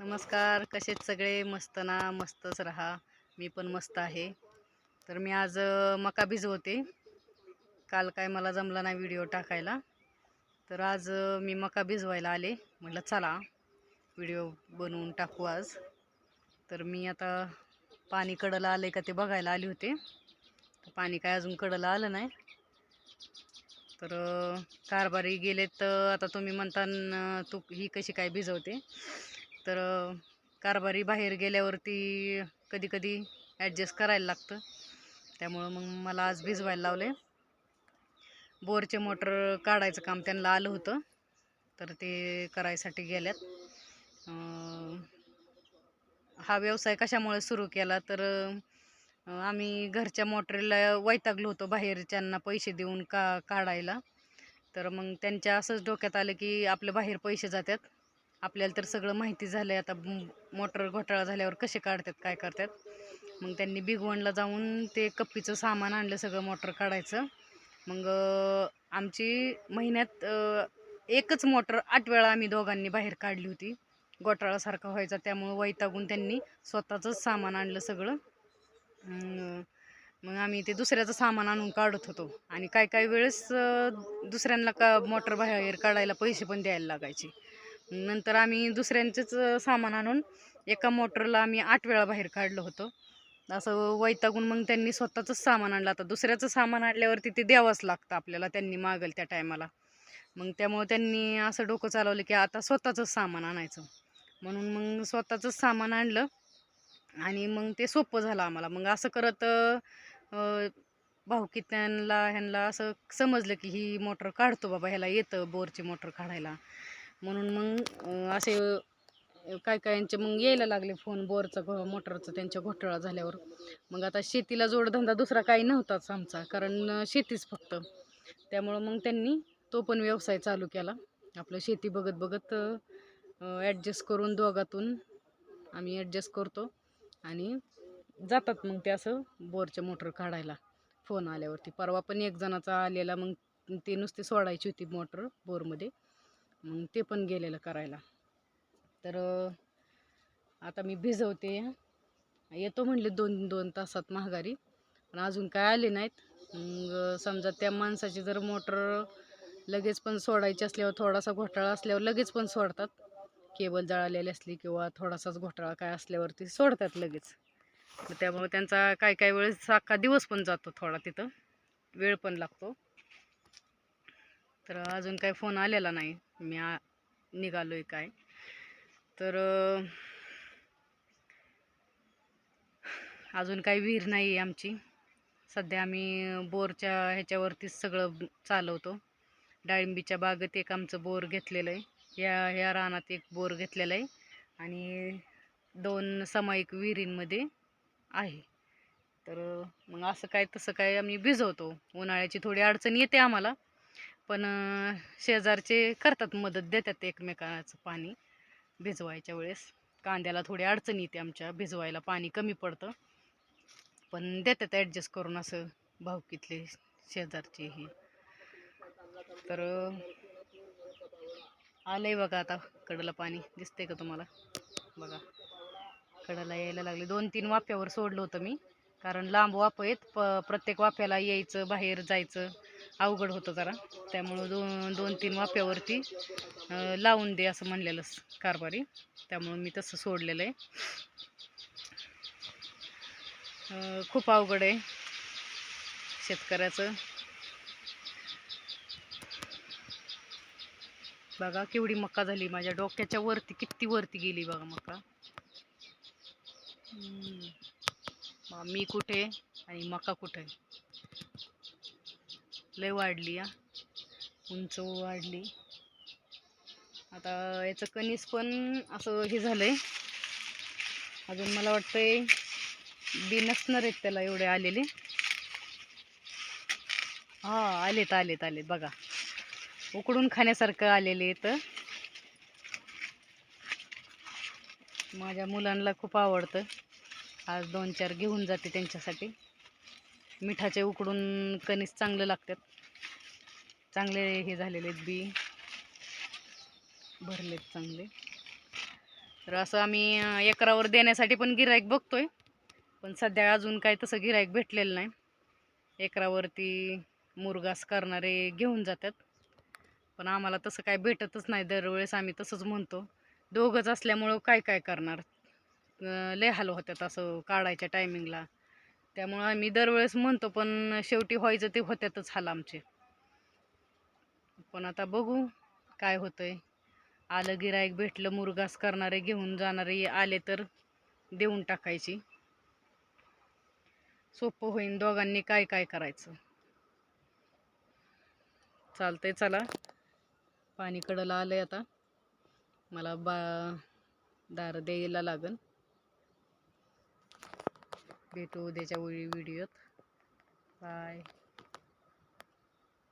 नमस्कार कसेच सगळे? मस्त ना मस्तच राहा. मी पण मस्त आहे. तर मी आज मका भिजवते काल काय मला जमला नाही व्हिडिओ टाकायला. तर आज मी मका भिजवायला आले. म्हटलं चला व्हिडिओ बनवून टाकू आज. तर मी आता पाणी कडलं आलं का ते बघायला आले होते. तर पाणी काय अजून कडलं आलं नाही. तर कारभारी गेले तर आता तुम्ही म्हणता तू ही कशी काय भिजवते? तर कारभारी बाहेर गेल्यावरती कधी कधी ॲडजस्ट करायला लागतं. त्यामुळं मग मला आज भिजवायला लावले. बोरचे मोटर काढायचं काम त्यांना आलं होतं. तर ते करायसाठी गेल्यात. हा व्यवसाय कशामुळे सुरू केला? तर आम्ही घरच्या मोटरीला वैतागलो होतो बाहेरच्यांना पैसे देऊन का काढायला. तर मग त्यांच्या असंच डोक्यात आलं की आपले बाहेर पैसे जातात. आपल्याला तर सगळं माहिती झालं आहे आता मोटर घोटाळा झाल्यावर कसे काढतात काय करतात? मग त्यांनी बिगवणला जाऊन ते कप्पीचं सामान आणलं सगळं मोटर काढायचं. मग आमची महिन्यात एकच मोटर आठ वेळा आम्ही दोघांनी बाहेर काढली होती. घोटाळासारखा व्हायचा त्यामुळं वैतागून त्यांनी स्वतःचंच सामान आणलं सगळं. मग आम्ही ते दुसऱ्याचं सामान आणून काढत होतो. आणि काय काय वेळेस दुसऱ्यांना का मोटर बाहेर काढायला पैसे पण द्यायला लागायचे. नंतर आम्ही दुसऱ्यांचेच सामान आणून एका मोटरला आम्ही आठ वेळा बाहेर काढलं होतं. असं वैतागून मग त्यांनी स्वतःचंच सामान आणलं. आता दुसऱ्याचं सामान आणल्यावरती ते द्यावंच लागतं आपल्याला त्यांनी मागेल त्या टायमाला. मग त्यामुळे त्यांनी असं डोकं चालवलं की आता स्वतःचंच सामान आणायचं. म्हणून मग स्वतःचंच सामान आणलं आणि मग ते सोपं झालं आम्हाला. मग असं करत भाऊकी त्यांना ह्यांना असं समजलं की ही मोटर काढतो बाबा ह्याला येतं बोरची मोटर काढायला. म्हणून मग असे काय कायांचे मग यायला लागले फोन बोरचं घो मोटरचं त्यांच्या घोटाळा झाल्यावर. मग आता शेतीला जोडधंदा दुसरा काही नव्हताच आमचा कारण शेतीच फक्त. त्यामुळं मग त्यांनी तो पण व्यवसाय चालू केला. आपलं शेती बघत बघत ॲडजस्ट करून दोघातून आम्ही ॲडजस्ट करतो. आणि जातात मग ते असं बोरचे मोटर काढायला. फोन आल्यावरती. परवा पण एक जणाचा आलेला मग ती नुसती सोडायची होती मोटर बोरमध्ये. मग ते पण गेलेलं करायला. तर आता मी भिजवते. येतो म्हणले दोन दोन तासात महागारी. पण अजून काय आले नाहीत. मग समजा त्या माणसाची जर मोटर लगेच पण सोडायची असल्यावर थोडासा घोटाळा असल्यावर लगेच पण सोडतात. केबल जळालेली असली किंवा थोडासाच घोटाळा काय असल्यावरती सोडतात लगेच. त्यामुळे त्यांचा काय काय वेळेस अख्खा दिवस पण जातो थोडा तिथं. वेळ पण लागतो. तर अजून काय फोन आलेला नाही. मी आ निघालो आहे काय. तर अजून काही विहीर नाही आहे आमची. सध्या आम्ही बोरच्या ह्याच्यावरतीच सगळं चालवतो. डाळिंबीच्या बागेत एक आमचं बोर घेतलेलं आहे. या ह्या रानात एक बोर घेतलेला आहे. आणि दोन सामायिक विहिरींमध्ये आहे. तर मग असं काय तसं काय आम्ही भिजवतो. उन्हाळ्याची थोडी अडचण येते आम्हाला. पण शेजारचे करतात मदत देतात एकमेकाचं पाणी भिजवायच्या वेळेस. कांद्याला थोडी अडचण येते आमच्या भिजवायला पाणी कमी पडतं. पण देतात ॲडजस्ट करून असं भावकीतले शेजारचे हे. तर आलंय बघा आता कडला पाणी. दिसतंय का तुम्हाला? बघा. कडला यायला लागले. दोन तीन वाफ्यावर सोडलं होतं मी. कारण लांब वाफ आहेत. प प्रत्येक वाफ्याला यायचं बाहेर जायचं. अवघड होतं जरा. त्यामुळं दोन दोन तीन वाफ्यावरती लावून दे असं म्हणलेलं कारभारी. त्यामुळं मी तसं सोडलेलं आहे. खूप अवघड आहे शेतकऱ्याचं. बघा केवढी मका झाली माझ्या डोक्याच्या वरती किती वरती गेली बघा मका मग मी कुठे आणि मका कुठे? लय वाढली या उंच वाढली. आता याचं कणीस पण असं हे झालंय. अजून मला वाटतंय बी नसणार आहेत त्याला एवढे आलेले. हा आलेत आलेत आलेत. बघा. उकडून खाण्यासारखं आलेले तर माझ्या मुलांना खूप आवडतं. आज दोन चार घेऊन जाते त्यांच्यासाठी. मिठाचे उकडून कणीस चांगलं लागतात. चांगले हे झालेले आहेत बी. भरलेत चांगले. तर असं आम्ही एकरावर देण्यासाठी पण गिराईक बघतोय. पण सध्या अजून काय तसं गिराईक भेटलेलं नाही. एकरावरती मुरगास करणारे घेऊन जातात. पण आम्हाला तसं काय भेटतच नाही. दरवेळेस आम्ही तसंच म्हणतो. दोघंच असल्यामुळं काय काय करणार? लय हाल होतात असं काढायच्या टायमिंगला त्यामुळं आम्ही दरवेळेस म्हणतो पण शेवटी व्हायचं ते होत्यातच हाल आमचे. पण आता बघू काय होतंय. आलं गिरायक भेटलं मुरगास करणारे घेऊन जाणारे आले तर देऊन टाकायची. सोपं होईन दोघांनी काय काय करायचं. चालतंय चला. पाणी कडलं आलंय आता. मला बा दार द्यायला लागेल भेटू उद्याच्या वेळी व्हिडिओत बाय